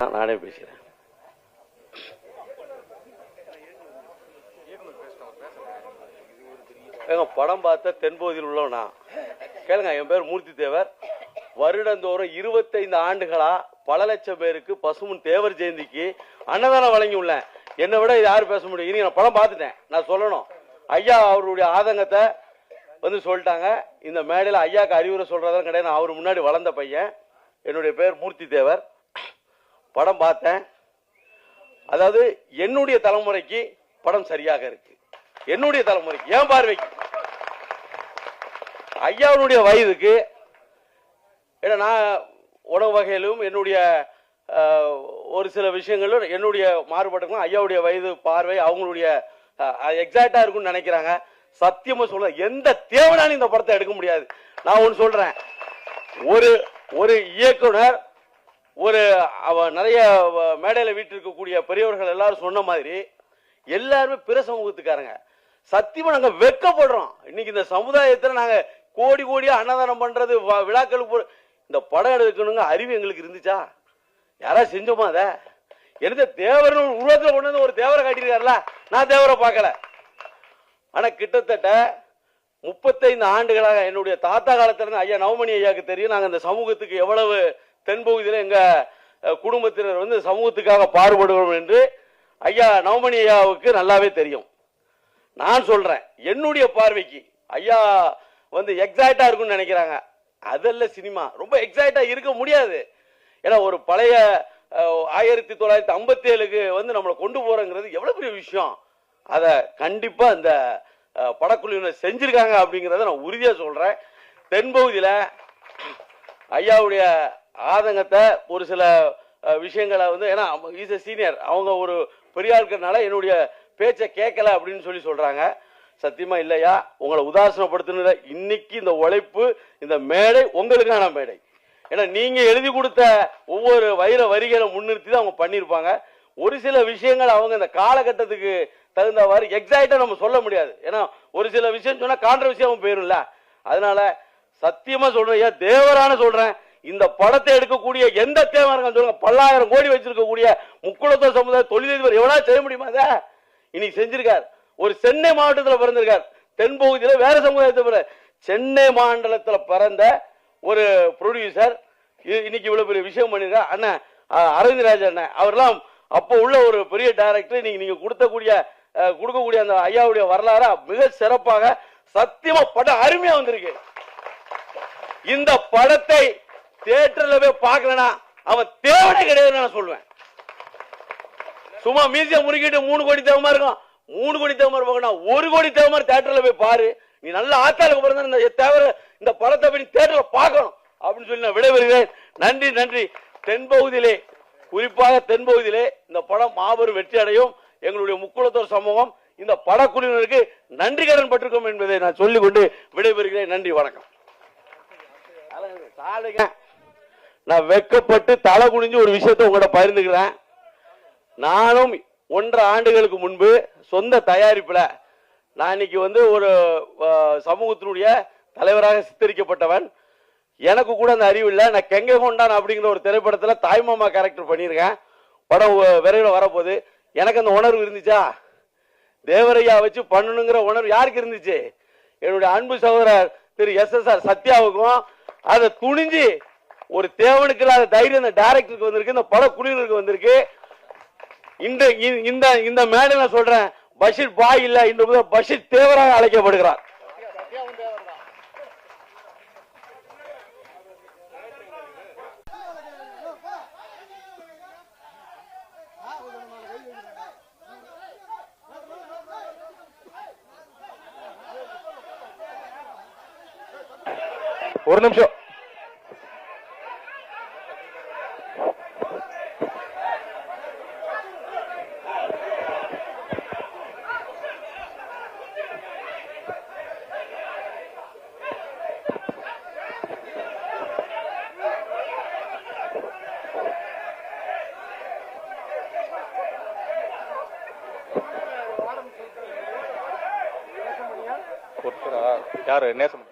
நானே பேசுகிறேன் ஏங்க படம் பார்த்த தென்பகுதியில் உள்ளவனா கேளுங்க என் பேர் மூர்த்தி தேவர் வருடந்தோறும் இருபத்தைந்து ஆண்டுகளா பல லட்சம் பேருக்கு பசுமன் தேவர் ஜெயந்திக்கு அன்னதானம் வழங்கி உள்ளேன் என்னை விட இது பேச முடியும். இனி நான் படம் பார்த்துட்டேன். நான் சொல்லணும். ஐயா அவருடைய ஆதங்கத்தை வந்து சொல்லிட்டாங்க. இந்த மேடையில் ஐயாக்கு அறிவுரை சொல்றதெல்லாம் கிடையாது. நான் அவர் முன்னாடி வளர்ந்த பையன். என்னுடைய பேர் மூர்த்தி தேவர் படம் பார்த்தேன். அதாவது என்னுடைய தலைமுறைக்கு படம் சரியாக இருக்கு. என்னுடைய தலைமுறைக்கு ஏன் பார்வைக்கு. ஐயாவுடைய வயதுக்கு ஏன்னா நான் உணவு வகையிலும் என்னுடைய ஒரு சில விஷயங்களும் என்னுடைய மாறுபட்டுக்கும் ஐயாவுடைய வயது பார்வை அவங்களுடைய எக்ஸாக்டா இருக்கும்னு நினைக்கிறாங்க. சத்தியமா சொல்ல எந்த தேவனாலும் இந்த படத்தை எடுக்க முடியாது. நான் ஒன்று சொல்றேன். ஒரு ஒரு இயக்குனர் ஒரு அவ நிறைய வ- மேடையில வீட்டு இருக்கக்கூடிய பெரியவர்கள் எல்லாரும் சொன்ன மாதிரி எல்லாருமே பிற சமூகத்துக்காரங்க. சத்தியமா நாங்க வெட்கப்படுறோம் இன்னைக்கு இந்த சமுதாயத்துல நாங்க கோடி கோடியா அன்னதானம் பண்றது விழாக்கள் விழாக்களுக்கு போ- இந்த படம் எடுக்கணுங்க அறிவு எங்களுக்கு இருந்துச்சா? யாராவது செஞ்சோமா அத? எந்த தேவர்னு ஒரு உருவத்துல கொண்டு வந்து ஒரு தேவரை காட்டியிருக்காருல? நான் தேவரை பார்க்கல. ஆனா கிட்டத்தட்ட முப்பத்தைந்து ஆண்டுகளாக என்னுடைய தாத்தா காலத்துல இருந்து ஐயா நவமணி ஐயாவுக்கு தெரியும் நாங்க இந்த சமூகத்துக்கு எவ்வளவு தென்பகுதியில் எங்கள் குடும்பத்தினர் வந்து சமூகத்துக்காக பாடுபடுவோம் என்று ஐயா நவமணி ஐயாவுக்கு நல்லாவே தெரியும். நான் சொல்கிறேன் என்னுடைய பார்வைக்கு ஐயா வந்து எக்ஸாக்டா இருக்கும்னு நினைக்கிறாங்க. அதெல்லாம் சினிமா ரொம்ப எக்ஸாக்டா இருக்க முடியாது. ஏன்னா ஒரு பழைய ஆயிரத்தி தொள்ளாயிரத்தி ஐம்பத்தி ஏழுக்கு வந்து நம்மளை கொண்டு போகிறோங்கிறது எவ்வளோ பெரிய விஷயம். அதை கண்டிப்பாக இந்த படக்குழுவினர் செஞ்சுருக்காங்க அப்படிங்கிறத நான் உறுதியாக சொல்கிறேன் தென்பகுதியில் ஐயாவுடைய ஆதங்கத்தை ஒரு சில விஷயங்களை வந்து ஏன்னா இஸ் சீனியர் அவங்க ஒரு பெரிய ஆட்கறனால என்னுடைய பேச்சை கேட்கல அப்படின்னு சொல்லி சொல்றாங்க. சத்தியமா இல்லையா? உங்களை உதாசனப்படுத்தின இன்னைக்கு இந்த உழைப்பு இந்த மேடை உங்களுக்கான மேடை. ஏன்னா நீங்க எழுதி கொடுத்த ஒவ்வொரு வைர வரிகளை முன்னிறுத்தி தான் அவங்க பண்ணியிருப்பாங்க. ஒரு சில விஷயங்கள் அவங்க இந்த காலகட்டத்துக்கு தகுந்தவாறு எக்ஸாக்டா நம்ம சொல்ல முடியாது. ஏன்னா ஒரு சில விஷயம் சொன்னா கான்ட்ரவர்சியாவும் போயிரும்ல அதனால சத்தியமா சொல்றேன் ஏன் தேவரான சொல்றேன். இந்த படத்தை எடுக்கக்கூடிய எந்த தேவன் சொல்லுங்க. பல்லாயிரம் கோடி வச்சிருக்கக்கூடிய முக்குளத்தோர் சமுதாய தொழிலதிபர் எவனா செய்ய முடியுமா அதை இன்னைக்கு செஞ்சிருக்கார். ஒரு சென்னை மாவட்டத்துல பிறந்திருக்கார். தென்பகுதியில வேற சமுதாயத்தை பிற சென்னை மாநிலத்துல பிறந்த ஒரு ப்ரொடியூசர் இன்னைக்கு இவ்வளவு பெரிய விஷயம் பண்ணிருக்கார். அண்ணன் அஹ், அரவிந்த் அண்ணன். அவர்லாம் அப்போ உள்ள ஒரு பெரிய டைரக்டர் இன்னைக்கு நீங்க கொடுத்தக்கூடிய கொடுக்கக்கூடிய அந்த ஐயாவுடைய வரலாறு மிக சிறப்பாக சத்தியமா படம் அருமையா வந்திருக்கு. இந்த படத்தை தியேட்டர்ல போய் பார்க்கலனா அவன் தேவனே கிடையாது நான் சொல்லுவேன். சும்மா மியூசியம் முறுக்கிட்டு மூணு கோடி தேவமா இருக்கும். மூணு கோடி தேவமா இருப்பாங்க ஒரு கோடி தேவமா தியேட்டர்ல போய் பாரு. நீ நல்ல ஆத்தாளுக்கு பிறந்த இந்த தேவர இந்த படத்தை போய் நீ தியேட்டர்ல பார்க்கணும். அப்படின்னு சொல்லி நான் விடைபெறுகிறேன். நன்றி நன்றி. தென்பகுதியிலே குறிப்பாக தென்பகுதியிலே இந்த படம் மாபெரும் வெற்றி அடையும். எங்களுடைய முக்குளத்தோர் சமூகம் இந்த படக்குழுவினருக்கு நன்றி கடன் பட்டிருக்கோம் என்பதை நான் சொல்லிக் கொண்டு விடைபெறுகிறேன். நன்றி வணக்கம். சாலைங்க. நான் வெக்கப்பட்டு தலை குனிஞ்சு ஒரு விஷயத்தை உங்களோட பகிர்ந்துக்கிறேன். நானும் ஒன்றரை ஆண்டுகளுக்கு முன்பு சொந்த தயாரிப்புல நான் இன்னைக்கு வந்து ஒரு சமூகத்தினுடைய தலைவராக சித்தரிக்கப்பட்டவன். எனக்கு கூட அந்த அறிவு இல்லை. நான் கெங்கை கொண்டான் அப்படிங்கிற ஒரு திரைப்படத்தில் தாய்மாமா கேரக்டர் பண்ணியிருக்கேன். படம் விரைவில் வரப்போகுது. எனக்கு அந்த உணர்வு இருந்துச்சா? தேவரையா வச்சு பண்ணணுங்கிற உணர்வு யாருக்கு இருந்துச்சு? என்னுடைய அன்பு சகோதரர் திரு எஸ் எஸ் ஆர் சத்யாவுக்கும் அதை துணிஞ்சு ஒரு தேவனுக்கு இல்லாத தைரியம் இந்த டைரக்டருக்கு வந்திருக்கு இந்த பட குழுவினருக்கு வந்திருக்கு. இந்த இ- இந்த இந்த மேடை நான் சொல்றேன் பஷீர் பாய் இல்ல இந்த முதல் பஷீர் தேவராக அழைக்கப்படுகிறார். ஒரு நிமிஷம். ஒருத்தரா யாரு? நேசம்